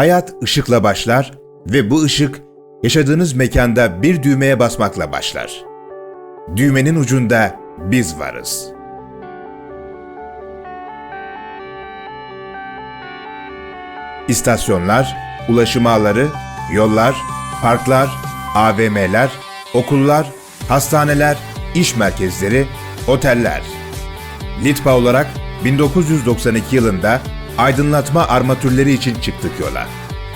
Hayat ışıkla başlar ve bu ışık yaşadığınız mekanda bir düğmeye basmakla başlar. Düğmenin ucunda biz varız. İstasyonlar, ulaşım ağları, yollar, parklar, AVM'ler, okullar, hastaneler, iş merkezleri, oteller. Litpa olarak 1992 yılında aydınlatma armatürleri için çıktık yola.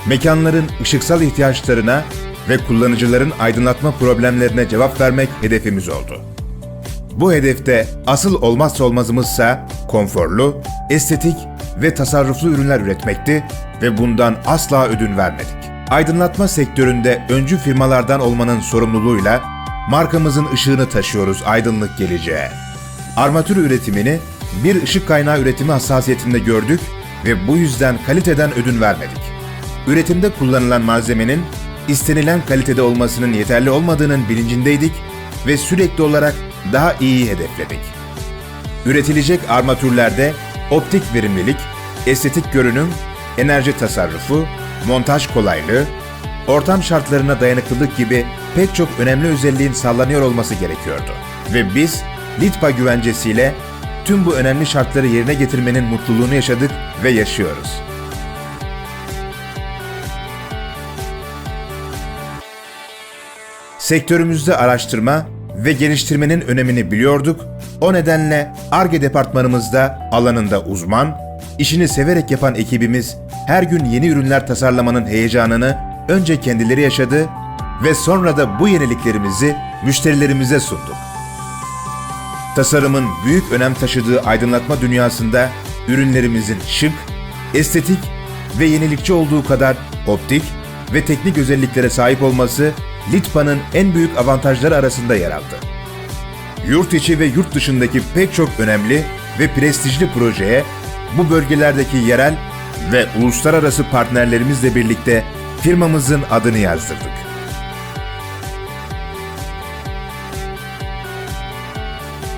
Mekanların ışıksal ihtiyaçlarına ve kullanıcıların aydınlatma problemlerine cevap vermek hedefimiz oldu. Bu hedefte asıl olmazsa olmazımızsa konforlu, estetik ve tasarruflu ürünler üretmekti ve bundan asla ödün vermedik. Aydınlatma sektöründe öncü firmalardan olmanın sorumluluğuyla markamızın ışığını taşıyoruz aydınlık geleceğe. Armatür üretimini bir ışık kaynağı üretimi hassasiyetinde gördük ve bu yüzden kaliteden ödün vermedik. Üretimde kullanılan malzemenin istenilen kalitede olmasının yeterli olmadığının bilincindeydik ve sürekli olarak daha iyi hedefledik. Üretilecek armatürlerde optik verimlilik, estetik görünüm, enerji tasarrufu, montaj kolaylığı, ortam şartlarına dayanıklılık gibi pek çok önemli özelliğin sağlanıyor olması gerekiyordu. Ve biz Litpa güvencesiyle tüm bu önemli şartları yerine getirmenin mutluluğunu yaşadık ve yaşıyoruz. Sektörümüzde araştırma ve geliştirmenin önemini biliyorduk. O nedenle ARGE departmanımızda alanında uzman, işini severek yapan ekibimiz her gün yeni ürünler tasarlamanın heyecanını önce kendileri yaşadı ve sonra da bu yeniliklerimizi müşterilerimize sunduk. Tasarımın büyük önem taşıdığı aydınlatma dünyasında ürünlerimizin şık, estetik ve yenilikçi olduğu kadar optik ve teknik özelliklere sahip olması Litpa'nın en büyük avantajları arasında yer aldı. Yurt içi ve yurt dışındaki pek çok önemli ve prestijli projeye bu bölgelerdeki yerel ve uluslararası partnerlerimizle birlikte firmamızın adını yazdırdık.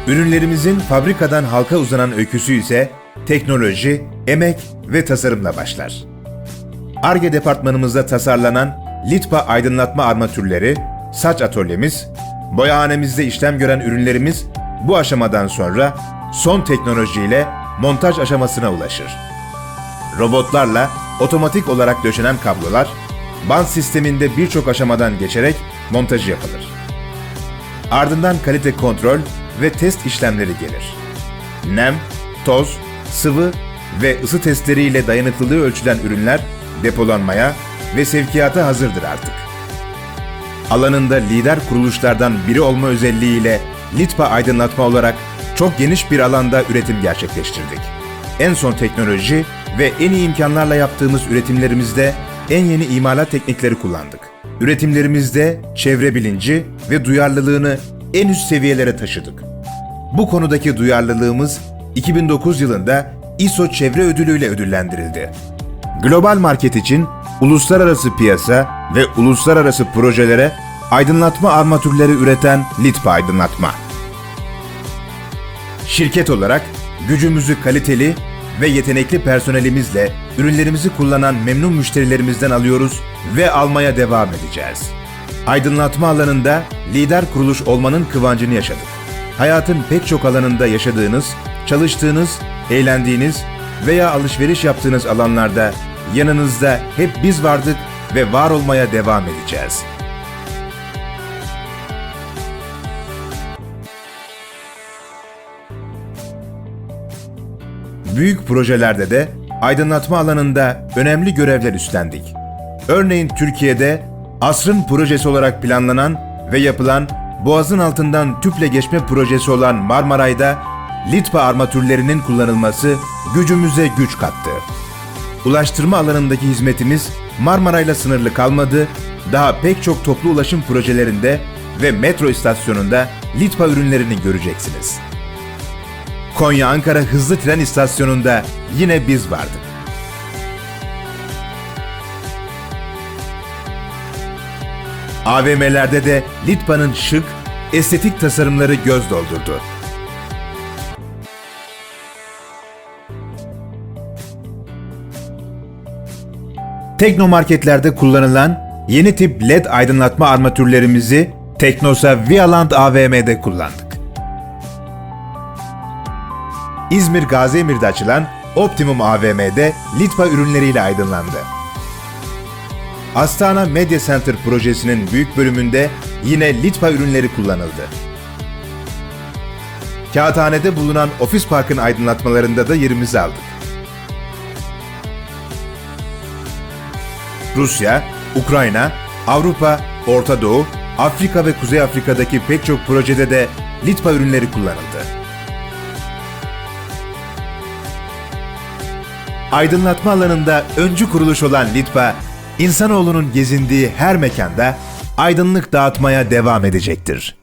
Ürünlerimizin fabrikadan halka uzanan öyküsü ise teknoloji, emek ve tasarımla başlar. ARGE departmanımızda tasarlanan Litpa aydınlatma armatürleri, saç atölyemiz, boyahanemizde işlem gören ürünlerimiz bu aşamadan sonra son teknolojiyle montaj aşamasına ulaşır. Robotlarla otomatik olarak döşenen kablolar, band sisteminde birçok aşamadan geçerek montajı yapılır. Ardından kalite kontrol ve test işlemleri gelir. Nem, toz, sıvı ve ısı testleriyle dayanıklılığı ölçülen ürünler depolanmaya ve sevkiyata hazırdır artık. Alanında lider kuruluşlardan biri olma özelliğiyle Litpa Aydınlatma olarak çok geniş bir alanda üretim gerçekleştirdik. En son teknoloji ve en iyi imkanlarla yaptığımız üretimlerimizde en yeni imalat teknikleri kullandık. Üretimlerimizde çevre bilinci ve duyarlılığını en üst seviyelere taşıdık. Bu konudaki duyarlılığımız 2009 yılında ISO Çevre Ödülü ile ödüllendirildi. Global market için uluslararası piyasa ve uluslararası projelere aydınlatma armatürleri üreten Litpa Aydınlatma. Şirket olarak gücümüzü kaliteli ve yetenekli personelimizle ürünlerimizi kullanan memnun müşterilerimizden alıyoruz ve almaya devam edeceğiz. Aydınlatma alanında lider kuruluş olmanın kıvancını yaşadık. Hayatın pek çok alanında yaşadığınız, çalıştığınız, eğlendiğiniz veya alışveriş yaptığınız alanlarda yanınızda hep biz vardık ve var olmaya devam edeceğiz. Büyük projelerde de aydınlatma alanında önemli görevler üstlendik. Örneğin Türkiye'de asrın projesi olarak planlanan ve yapılan Boğazın altından tüple geçme projesi olan Marmaray'da Litpa armatürlerinin kullanılması gücümüze güç kattı. Ulaştırma alanındaki hizmetimiz Marmaray'la sınırlı kalmadı, daha pek çok toplu ulaşım projelerinde ve metro istasyonunda Litpa ürünlerini göreceksiniz. Konya-Ankara hızlı tren istasyonunda yine biz vardık. AVM'lerde de Litpa'nın şık, estetik tasarımları göz doldurdu. Teknomarketlerde kullanılan yeni tip LED aydınlatma armatürlerimizi Teknosa Vialand AVM'de kullandık. İzmir Gaziemir'de açılan Optimum AVM'de Litpa ürünleriyle aydınlandı. Astana Media Center projesinin büyük bölümünde yine Litpa ürünleri kullanıldı. Kağıthane'de bulunan ofis parkın aydınlatmalarında da yerimizi aldık. Rusya, Ukrayna, Avrupa, Orta Doğu, Afrika ve Kuzey Afrika'daki pek çok projede de Litpa ürünleri kullanıldı. Aydınlatma alanında öncü kuruluş olan Litpa, insanoğlunun gezindiği her mekanda aydınlık dağıtmaya devam edecektir.